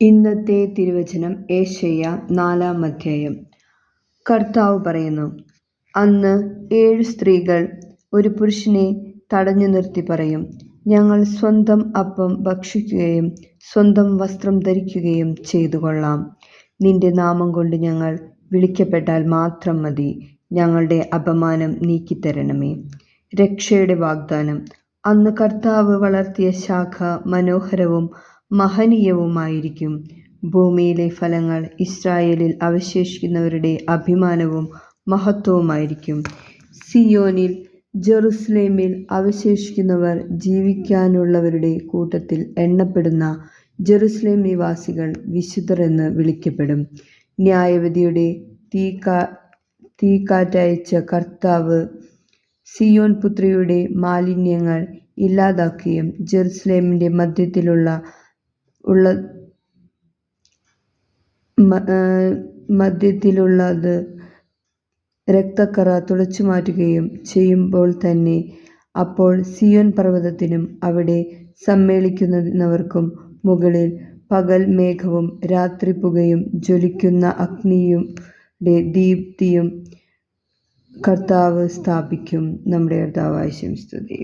ഇന്നത്തെ തിരുവചനം ഏശയ്യ നാലാം അധ്യായം. കർത്താവ് പറയുന്നു അന്ന് ഏഴ് സ്ത്രീകൾ ഒരു പുരുഷനെ തടഞ്ഞു നിർത്തി പറയും ഞങ്ങൾ സ്വന്തം അപ്പം ഭക്ഷിക്കുകയും സ്വന്തം വസ്ത്രം ധരിക്കുകയും ചെയ്തു കൊള്ളാം. നിന്റെ നാമം കൊണ്ട് ഞങ്ങൾ വിളിക്കപ്പെട്ടാൽ മാത്രം മതി ഞങ്ങളുടെ അപമാനം നീക്കിത്തരണമേ. രക്ഷയുടെ വാഗ്ദാനം. അന്ന് കർത്താവ് വളർത്തിയ ശാഖ മനോഹരവും മഹനീയവുമായിരിക്കും. ഭൂമിയിലെ ഫലങ്ങൾ ഇസ്രായേലിൽ അവശേഷിക്കുന്നവരുടെ അഭിമാനവും മഹത്വവുമായിരിക്കും. സിയോനിൽ ജെറുസലേമിൽ അവശേഷിക്കുന്നവർ ജീവിക്കാനുള്ളവരുടെ കൂട്ടത്തിൽ എണ്ണപ്പെടുന്ന ജെറുസലേം നിവാസികൾ വിശുദ്ധർ എന്ന് വിളിക്കപ്പെടും. ന്യായവതിയുടെ തീക്കാ തീക്കാറ്റയച്ച കർത്താവ് സിയോൻ പുത്രിയുടെ മാലിന്യങ്ങൾ ഇല്ലാതാക്കുകയും ജെറുസലേമിന്റെ മധ്യത്തിലുള്ള ഉള്ള മധ്യത്തിലുള്ളത് രക്തക്കറ തുടച്ചു മാറ്റുകയും ചെയ്യുമ്പോൾ തന്നെ അപ്പോൾ സിയോൻ പർവതത്തിനും അവിടെ സമ്മേളിക്കുന്നവർക്കും മുകളിൽ പകൽ മേഘവും രാത്രി പുകയും ജ്വലിക്കുന്ന അഗ്നിയും ദീപ്തിയും കർത്താവ് സ്ഥാപിക്കും. നമ്മുടെ കർത്താവായ ശംസ്തുതി